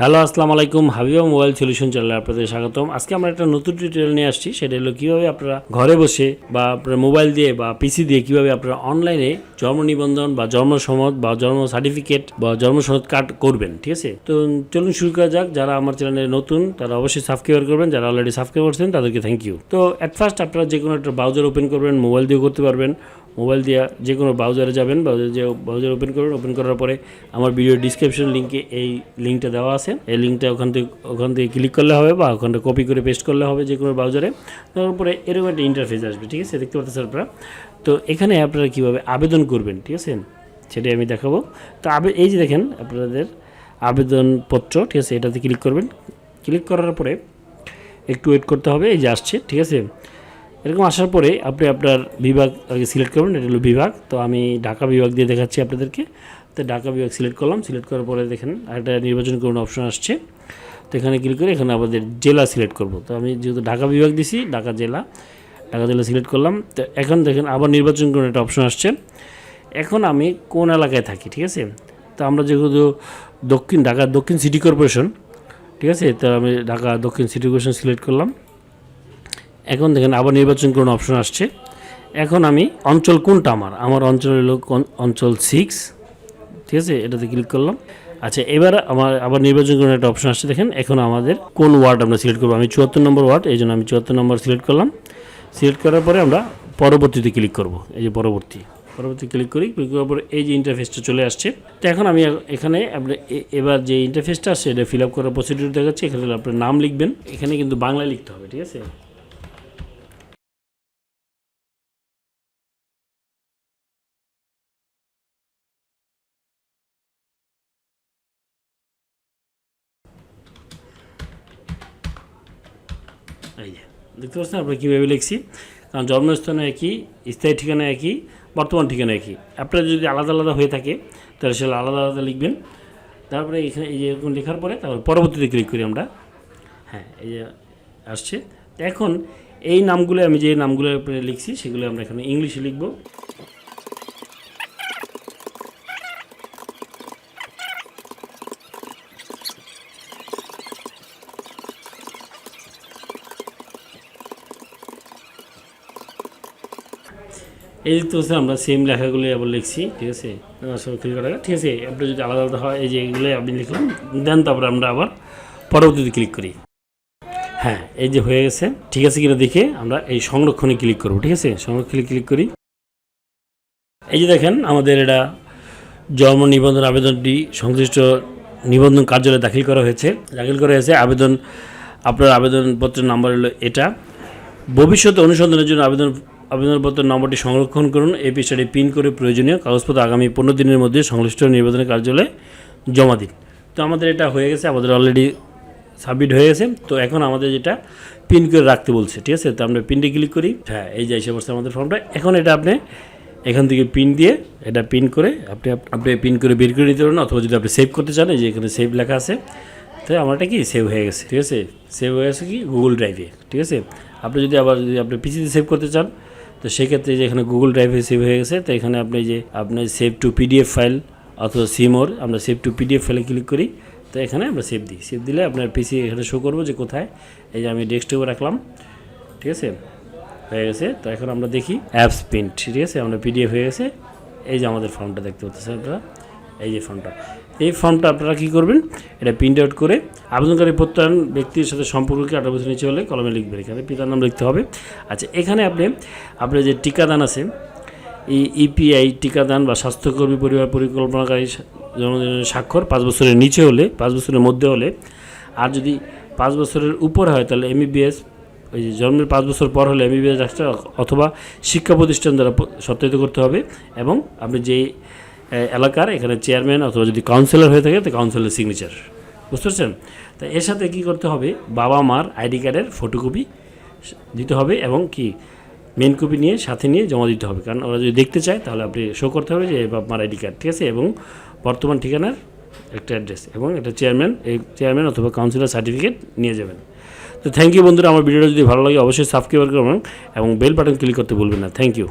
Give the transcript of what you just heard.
Hello, আসসালামু আলাইকুম। Habiba mobile solution চ্যানেলে আপনাদের স্বাগতম। আজকে আমরা একটা নতুন টিউটোরিয়াল নিয়ে আসছি। সেটা হলো কীভাবে আপনারা ঘরে বসে বা আপনার মোবাইল দিয়ে বা পিসি দিয়ে কীভাবে আপনারা অনলাইনে জন্ম নিবন্ধন বা জন্ম সনদ বা জন্ম সার্টিফিকেট বা জন্ম সনদ কার্ড করবেন, ঠিক আছে? তো চলুন শুরু করা যাক। যারা আমার চ্যানেলে নতুন, তারা অবশ্যই সাবস্ক্রাইব করবেন। যারা অলরেডি সাবস্ক্রাইব করছেন, তাদেরকে থ্যাংক ইউ তো অ্যাট ফার্স্ট আপনারা যে কোনো একটা ব্রাউজার ওপেন করবেন মোবাইল দিয়ে করতে পারবেন। মোবাইল দিয়ে যে কোনো ব্রাউজারে যাবেন ব্রাউজার যে ব্রাউজার ওপেন করবেন ওপেন করার পরে আমার ভিডিও ডিসক্রিপশন লিঙ্কে এই লিঙ্কটা দেওয়া আছে। এই লিঙ্কটা ওখান থেকে ওখান থেকে ক্লিক করলে হবে বা ওখানটা কপি করে পেস্ট করলে হবে যে কোনো ব্রাউজারে তারপরে এরকম একটা ইন্টারফেস আসবে, ঠিক আছে? দেখতে পাচ্ছেন আপনারা? তো এখানে আপনারা কীভাবে আবেদন করবেন, ঠিক আছে? সেটাই আমি দেখাবো। তো আবে, এই যে দেখেন আপনাদের আবেদনপত্র, ঠিক আছে? এটাতে ক্লিক করবেন। ক্লিক করার পরে একটু ওয়েট করতে হবে, এই যে আসছে, ঠিক আছে? এরকম আসার পরে আপনি আপনার বিভাগ আগে সিলেক্ট করবেন, এটা হলো বিভাগ। তো আমি ঢাকা বিভাগ দিয়ে দেখাচ্ছি আপনাদেরকে। তো ঢাকা বিভাগ সিলেক্ট করলাম সিলেক্ট করার পরে দেখেন একটা নির্বাচন করুন অপশন আসছে। তো এখানে ক্লিক করে এখানে আমাদের জেলা সিলেক্ট করব। তো আমি যেহেতু ঢাকা বিভাগ দিছি, ঢাকা জেলা ঢাকা জেলা সিলেক্ট করলাম। তো এখন দেখেন আবার নির্বাচন করুন একটা অপশন আসছে। এখন আমি কোন এলাকায় থাকি, ঠিক আছে? তো আমরা যেহেতু দক্ষিণ, ঢাকা দক্ষিণ সিটি কর্পোরেশন ঠিক আছে? তো আমি ঢাকা দক্ষিণ সিটি কর্পোরেশন সিলেক্ট করলাম। এখন দেখেন আবার নির্বাচন করুন অপশন আসছে। এখন আমি অঞ্চল কোনটা আমার? আমার অঞ্চল হলো অঞ্চল সিক্স ঠিক আছে? এটাতে ক্লিক করলাম। আচ্ছা এবার আমার আবার নির্বাচন করুন একটা অপশন আসছে দেখেন। এখন আমাদের কোন ওয়ার্ড আমরা সিলেক্ট করব? আমি চুয়াত্তর নম্বর ওয়ার্ড এই জন্য আমি চুয়াত্তর নম্বর সিলেক্ট করলাম। সিলেক্ট করার পরে আমরা পরবর্তীতে ক্লিক করব। এই যে পরবর্তী। পরবর্তী ক্লিক করি। ক্লিক করার পরে এই যে ইন্টারফেসটা চলে আসছে। তো এখন আমি এখানে আপনি এ- এবার যে ইন্টারফেসটা আসছে এটা ফিল আপ করার প্রসিডিউর দেখাচ্ছি। এখানে আপনার নাম লিখবেন। এখানে কিন্তু বাংলায় লিখতে হবে, ঠিক আছে? এই যে, দেখতে পাচ্ছেন আমরা কীভাবে লিখছি? কারণ জন্মস্থানে একই, স্থায়ী ঠিকানা একই, বর্তমান ঠিকানা একই। আপনার যদি আলাদা আলাদা হয়ে থাকে, তাহলে সেটা আলাদা আলাদা লিখবেন। তারপরে এখানে এই যে এরকম লেখার পরে তারপর পরবর্তীতে ক্লিক করি আমরা। হ্যাঁ এই যে আসছে। এখন এই নামগুলো, আমি যে নামগুলো লিখছি, সেগুলো আমরা এখানে ইংলিশে লিখব। এই দেখতে পাচ্ছেন আমরা সেম লেখাগুলি আবার লিখছি, ঠিক আছে? সব করা ঠিক আছে আপনি যদি আলাদা আলাদা হয়, এই যে এগুলো আপনি লিখলাম দেন তারপরে আমরা আবার পরবর্তীতে ক্লিক করি। হ্যাঁ এই যে হয়ে গেছে, ঠিক আছে কিনা দেখে আমরা এই সংরক্ষণে ক্লিক করব, ঠিক আছে? সংরক্ষণে ক্লিক করি। এই যে দেখেন, আমাদের এটা জন্ম নিবন্ধন আবেদনটি সংশ্লিষ্ট নিবন্ধন কার্যালয়ে দাখিল করা হয়েছে। দাখিল করা হয়েছে, আবেদন, আপনার আবেদনপত্রের নাম্বার হলো এটা। ভবিষ্যতে অনুসন্ধানের জন্য আবেদন আবেদনপত্রের নম্বরটি সংরক্ষণ করুন। এই পৃষ্ঠাটি পিন করে প্রয়োজনীয় কাগজপত্র আগামী পনেরো দিনের মধ্যে সংশ্লিষ্ট নির্বাচনের কার্যালয়ে জমা দিন। তো আমাদের এটা হয়ে গেছে, আমাদের অলরেডি সাবমিট হয়ে গেছে। তো এখন আমাদের যেটা পিন করে রাখতে বলছে, ঠিক আছে? তো আমরা পিনটি ক্লিক করি। হ্যাঁ এই যে এসে বসছে আমাদের ফর্মটা। এখন এটা আপনি এখান থেকে পিন দিয়ে এটা পিন করে আপনি আপনি পিন করে বের করে নিতে পারেন, অথবা যদি আপনি সেভ করতে চান যে এখানে সেভ লেখা আছে, তো আমারটা কি সেভ হয়ে গেছে, ঠিক আছে? সেভ হয়ে গেছে কি? গুগল ড্রাইভে ঠিক আছে? আপনি যদি আবার যদি আপনি পিসিতে সেভ করতে চান তো সেক্ষেত্রে যে এখানে গুগল ড্রাইভে সেভ হয়ে গেছে, তো এখানে আপনি যে আপনার সেভ টু পিডিএফ ফাইল অথবা সিমোর আমরা সেভ টু পিডিএফ ফাইলে ক্লিক করি, তো এখানে আমরা সেভ দিই। সেভ দিলে আপনার পিসি এখানে শো করব যে কোথায়, এই যে আমি ডেস্কটপে রাখলাম, ঠিক আছে? হয়ে গেছে। তো এখন আমরা দেখি অ্যাপস প্রিন্ট ঠিক আছে? আমরা পিডিএফ হয়ে গেছে। এই যে আমাদের ফর্মটা দেখতে পাচ্ছেন আপনারা। এই যে ফর্মটা। এই ফর্মটা আপনারা কী করবেন? এটা প্রিন্ট আউট করে আবেদনকারী প্রত্যয়ন ব্যক্তির সাথে সম্পর্ককে আঠারো বছর নিচে হলে কলমে লিখবেন। এখানে পিতার নাম লিখতে হবে। আচ্ছা এখানে আপনি আপনার যে টিকাদান আছে এই ইপিআই টিকাদান বা স্বাস্থ্যকর্মী পরিবার পরিকল্পনাকারী জনগণের স্বাক্ষর পাঁচ বছরের নিচে হলে পাঁচ বছরের মধ্যে হলে আর যদি পাঁচ বছরের উপর হয় তাহলে এমবিবিএস ওই যে জন্মের পাঁচ বছর পর হলে এমবিবিএস ডাক্তার অথবা শিক্ষা প্রতিষ্ঠান দ্বারা সত্যায়িত করতে হবে। এবং আপনি এ, এলাকার, এখানে চেয়ারম্যান অথবা যদি কাউন্সিলর হয়ে থাকে, তো কাউন্সিলর সিগনেচার বুঝতে পারছেন? তা এর সাথে কী করতে হবে? বাবা মার আইডি কার্ডের ফটোকপি দিতে হবে এবং কি? মেন কপি নিয়ে, সাথে নিয়ে জমা দিতে হবে। কারণ ওরা যদি দেখতে চায়, তাহলে আপনি শো করতে হবে যে বাপ মার আইডি কার্ড, ঠিক আছে? এবং বর্তমান ঠিকানার একটা অ্যাড্রেস এবং একটা চেয়ারম্যান এই চেয়ারম্যান অথবা কাউন্সিলর সার্টিফিকেট নিয়ে যাবেন। তো থ্যাংক ইউ বন্ধুরা, আমার ভিডিওটা যদি ভালো লাগে, অবশ্যই সাবস্ক্রাইব করবেন এবং বেল বাটন ক্লিক করতে ভুলবেন না। Thank you